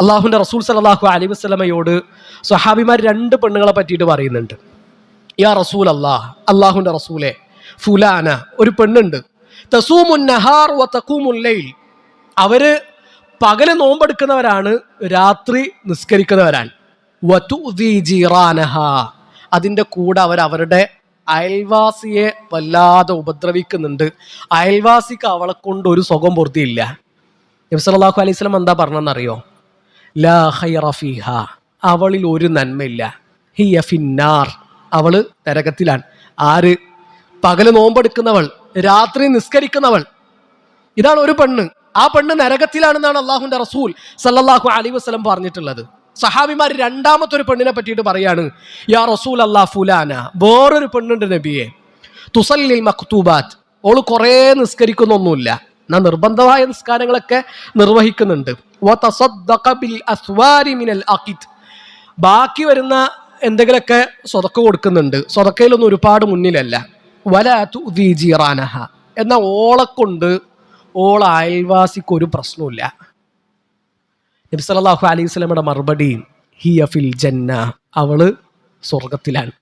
അള്ളാഹുവിന്റെ റസൂൽ സലാഹു അലൈ വസ്ലമയോട് സ്വഹാബിമാർ രണ്ട് പെണ്ണുങ്ങളെ പറ്റിയിട്ട് പറയുന്നുണ്ട്. യാ റസൂൽ അള്ളാഹ് അള്ളാഹുവിന്റെ റസൂലെ ഫുലാന ഒരു പെണ്ണുണ്ട്. തസൂമുൻ നഹാർ വ ലൈൽ. അവർ പകൽ നോമ്പെടുക്കുന്നവരാണ് രാത്രി നിസ്കരിക്കുന്നവരാണ്. അതിന്റെ കൂടെ അവർ അവരുടെ അയൽവാസിയെ വല്ലാതെ ഉപദ്രവിക്കുന്നുണ്ട്. അയൽവാസിക്ക് അവളെ കൊണ്ട് ഒരു സുഖം പൂർത്തിയില്ല. നബി സല്ലല്ലാഹു അലൈഹി സ്വലം എന്താ പറഞ്ഞെന്നറിയോ ലാ അവളിൽ ഒരു നന്മയില്ല. ഹിയ ഫിന്നാർ. അവൾ നരകത്തിലാണ്. ആര്? പകൽ നോമ്പെടുക്കുന്നവൾ രാത്രി നിസ്കരിക്കുന്നവൾ. ഇതാണ് ഒരു പെണ്ണ്. ആ പെണ്ണ് നരകത്തിലാണെന്നാണ് അള്ളാഹുന്റെ റസൂൽ സല്ലാഹു അലി വസ്ലം പറഞ്ഞിട്ടുള്ളത്. സഹാബിമാർ രണ്ടാമത്തെ ഒരു പെണ്ണിനെ പറ്റിയിട്ട് പറയാണ് യാ റസൂൽ അല്ലാ ഫുലാന. വേറൊരു പെണ്ണുണ്ട് നബിയെ. തുസല്ലിൽ മക്തൂബാത്ത് ഓൾ കുറേ നിസ്കരിക്കുന്നൊന്നുമില്ല. എന്നാ നിർബന്ധമായ നിസ്കാരങ്ങളൊക്കെ നിർവഹിക്കുന്നുണ്ട്. ബാക്കി വരുന്ന എന്തെങ്കിലുമൊക്കെ സ്വതക്ക കൊടുക്കുന്നുണ്ട്. സ്വതക്കയിലൊന്നും ഒരുപാട് മുന്നിലല്ല. വല ജീറാനഹ. എന്നാൽ ഓളക്കൊണ്ട് കൊണ്ട് ഓള അയൽവാസിക്ക് ഒരു പ്രശ്നമില്ല നബി സല്ലല്ലാഹു അലൈഹി സ്വലമയുടെ മറുപടി ഹിയ ഫിൽ ജന്ന. അവൾ സ്വർഗത്തിലാണ്